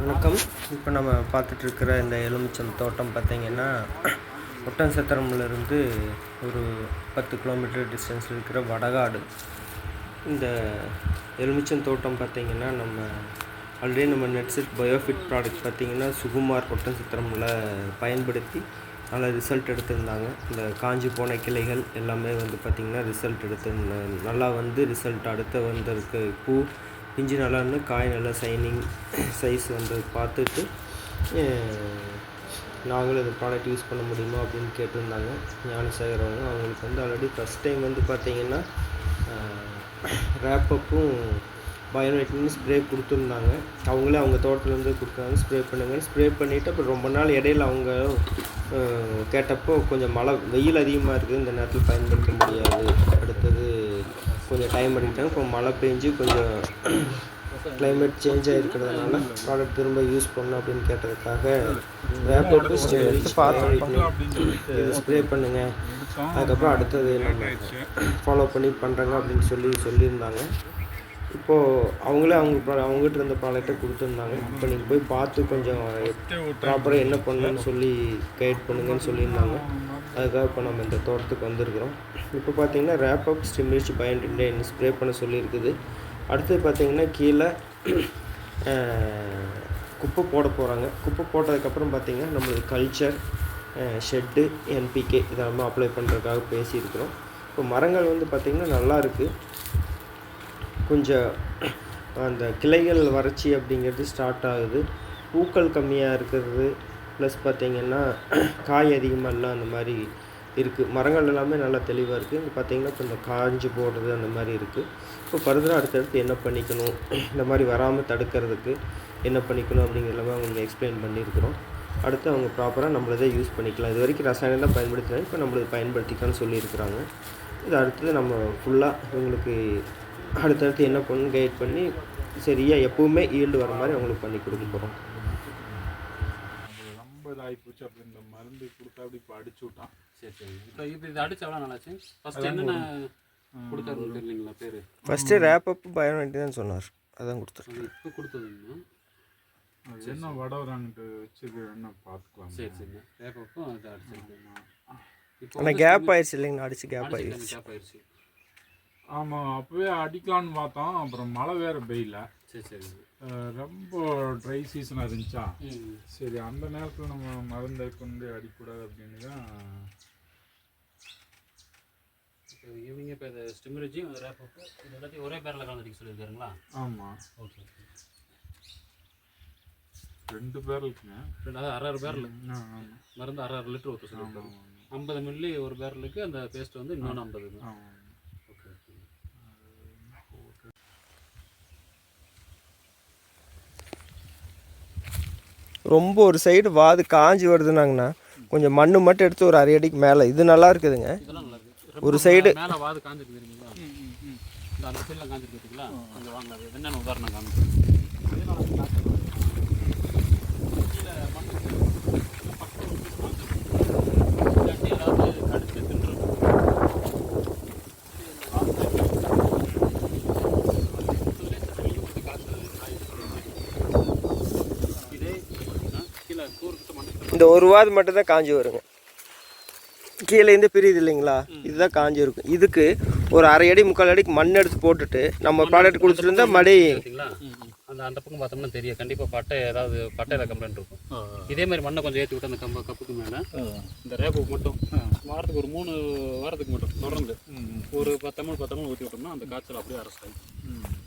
வணக்கம். இப்போ நம்ம பார்த்துட்ருக்கிற இந்த எலுமிச்சம் தோட்டம் பார்த்தீங்கன்னா ஒட்டன்சத்திரம்லேருந்து ஒரு பத்து கிலோமீட்டர் டிஸ்டன்ஸில் இருக்கிற வடகாடு. இந்த எலுமிச்சம் தோட்டம் பார்த்திங்கன்னா நம்ம ஆல்ரெடி நம்ம நெட்செட் பயோஃபிட் ப்ராடக்ட் பார்த்திங்கன்னா சுகுமார் ஒட்டன்சத்திரமில் பயன்படுத்தி நல்ல ரிசல்ட் எடுத்திருந்தாங்க. இந்த காஞ்சி போன கிளைகள் எல்லாமே வந்து பார்த்திங்கன்னா ரிசல்ட் எடுத்து நல்லா வந்து ரிசல்ட் அடுத்து வந்திருக்கு பூ. இஞ்சி நல்லா இருந்து காய் நல்லா சைனிங் சைஸ் வந்து பார்த்துட்டு நாங்களும் இந்த ப்ராடக்ட் யூஸ் பண்ண முடியுமா அப்படின்னு கேட்டிருந்தாங்க. ஞானசேகர் அவங்க அவங்களுக்கு வந்து ஆல்ரெடி ஃபஸ்ட் டைம் வந்து பார்த்தீங்கன்னா ரேப்பப்பும் பயோனைட்னு ஸ்ப்ரே கொடுத்துருந்தாங்க. அவங்களே அவங்க தோட்டத்துலேருந்து கொடுத்தாங்க ஸ்ப்ரே பண்ணுங்க. ஸ்ப்ரே பண்ணிவிட்டு அப்புறம் ரொம்ப நாள் இடையில அவங்க கேட்டப்போ கொஞ்சம் மழை வெயில் அதிகமாக இருக்குது. இந்த நேரத்தில் பயன்படுத்த முடியாது. அடுத்தது கொஞ்சம் டைம் எடுக்கிட்டாங்க இப்போ மழை பெஞ்சு கொஞ்சம் கிளைமேட் சேஞ்ச் ஆகிருக்கிறதுனால ப்ராடக்ட் திரும்ப யூஸ் பண்ணணும் அப்படின்னு கேட்டதுக்காக எடுத்து பார்த்து இது ஸ்ப்ரே பண்ணுங்க. அதுக்கப்புறம் அடுத்தது நம்ம ஃபாலோ பண்ணி பண்ணுறாங்க அப்படின்னு சொல்லி சொல்லியிருந்தாங்க. இப்போது அவங்களே அவங்க அவங்ககிட்ட இருந்த ப்ராடக்ட்டை கொடுத்துருந்தாங்க. இப்போ நீங்கள் போய் பார்த்து கொஞ்சம் ப்ராப்பராக என்ன பண்ணணும்னு சொல்லி கைட் பண்ணுங்கன்னு சொல்லியிருந்தாங்க. அதுக்காக இப்போ நம்ம இந்த தோட்டத்துக்கு வந்திருக்கிறோம். இப்போ பார்த்தீங்கன்னா ரேப் அப் ஸ்டிமிலிஷ் பயன்டின் ஸ்ப்ரே பண்ண சொல்லியிருக்குது. அடுத்தது பார்த்தீங்கன்னா கீழே குப்பை போட போகிறாங்க குப்பை போட்டதுக்கப்புறம் பார்த்தீங்கன்னா நம்மளுக்கு கல்ச்சர் ஷெட்டு என்பிகே இதெல்லாம் அப்ளை பண்ணுறதுக்காக பேசியிருக்கிறோம். இப்போ மரங்கள் வந்து பார்த்திங்கன்னா நல்லா இருக்குது கொஞ்சம் அந்த கிளைகள் வறட்சி அப்படிங்கிறது ஸ்டார்ட் ஆகுது. பூக்கள் கம்மியாக இருக்கிறது. ப்ளஸ் பார்த்திங்கன்னா காய் அதிகமாக இல்லை அந்த மாதிரி இருக்குது மரங்கள் எல்லாமே நல்லா தெளிவாக இருக்குது இங்கே பார்த்திங்கன்னா கொஞ்சம் காஞ்சு போடுறது அந்த மாதிரி இருக்குது இப்போ ஃபர்தராக அடுத்தடுத்து என்ன பண்ணிக்கணும்? இந்த மாதிரி வராமல் தடுக்கிறதுக்கு என்ன பண்ணிக்கணும் அப்படிங்கிறத அவங்க அவங்களுக்கு எக்ஸ்பிளைன் பண்ணியிருக்கிறோம். அடுத்து அவங்க ப்ராப்பராக நம்மளதே யூஸ் பண்ணிக்கலாம். இது வரைக்கும் ரசாயனம் தான் இப்போ நம்மளது பயன்படுத்திக்கலாம்னு சொல்லியிருக்கிறாங்க. இது அடுத்தது நம்ம ஃபுல்லாக இவங்களுக்கு அடுத்தடுத்து என்ன பண்ணணும் கைட் பண்ணி சரியாக எப்பவுமே ஈல்டு வர மாதிரி அவங்களுக்கு பண்ணி கொடுக்க போகிறோம் ரொம்ப இதாகிப்போச்சு அப்புறம் இந்த மருந்து கொடுத்தா அப்படி இப்போ அடிச்சு விட்டான். சரி சரி. இப்போ இப்போ இது அடிச்சு எவ்வளோ நாளாச்சு ஃபர்ஸ்ட் என்னென்ன கொடுத்தாருன்னு தெரியலீங்களா? பேர்? ஃபஸ்ட்டு ரேப் அப் பயோமெட்ரி தான் சொன்னார். அதான் கொடுத்துருக்கேன். இப்போ கொடுத்ததுன்னா அது என்ன வடவரான்ட்டு வச்சுது என்ன பார்த்துக்கலாம். சரி சரி. வேப்பப்பும் அது அடிச்சிருக்கேன். இப்போ ஆனால் கேப் ஆயிடுச்சு இல்லைங்கண்ணா அடிச்சு கேப் ஆயிடுச்சு. கேப் ஆயிடுச்சு. ஆமாம் அப்போவே அடிக்கலான்னு பார்த்தோம். அப்புறம் மழை வேற பெய்யல. சரி சரி. ரொம்ப ட்ரை சீசனாக இருந்துச்சா? சரி அந்த நேரத்தில் நம்ம மருந்தை கொண்டு அடிக்கூடாது அப்படின்னு தான். இப்போ இவங்க இப்போ இந்த ஸ்டிமரேஜும் ரேப்பப்பு இது எல்லாத்தையும் ஒரே பேரில் கலந்து அடிக்க சொல்லியிருக்காருங்களா? ஆமாம் ஓகே ரெண்டு பேர் இருக்குங்க ரெண்டு அதாவது அரை பேரில். மருந்து அரை லிட்டர் ஊற்ற சொல்லியிருக்காரு. ஐம்பது மில்லி ஒரு பேரலுக்கு அந்த பேஸ்ட் வந்து இன்னொன்று ஐம்பது. ஆமாம் ஓகே ஓகே ரொம்ப ஒரு சைடு வாது காஞ்சி வருதுனாங்கண்ணா. கொஞ்சம் மண்ணு மட்டும் எடுத்து ஒரு அரை அடிக்கு மேலே. இது நல்லா இருக்குதுங்க. இதெல்லாம் நல்லா இருக்கு. ஒரு side- மேலே வாது காஞ்சிருக்கு தெரியுங்களா இந்த அந்த சைடில் காஞ்சிருக்கு பார்த்தீங்களா கொஞ்சம் வாங்க அது என்னென்ன உதாரணம் காமிக்கிறேன் இதே கீழே கூறுக்கிட்ட மண்ணு இந்த ஒரு வாது மட்டும் தான் காஞ்சி வருங்க. கீழே இருந்து பிரியுது இல்லைங்களா? இதுதான் காஞ்சி இருக்கும். இதுக்கு ஒரு அரை அடி முக்கால் அடிக்கு மண் எடுத்து போட்டுட்டு நம்ம ப்ராடக்ட் கொடுத்துட்டு இருந்தால் மடி. அந்த அந்த பக்கம் பார்த்தோம்னா தெரியும். கண்டிப்பாக பட்டை ஏதாவது பட்டையில் கம்ப்ளைண்ட் இருக்கும். இதே மாதிரி மண்ணை கொஞ்சம் ஏற்றி விட்டு அந்த கம்ப கப்புக்கு மேலே இந்த ரேப்பு மட்டும் வாரத்துக்கு ஒரு மூணு வாரத்துக்கு மட்டும் தொடர்ந்து ஒரு பத்தமிழ் பத்தமிழ் ஊற்றி விட்டோம்னா அந்த காய்ச்சல் அப்படியே அரெஸ்ட் ஆகும்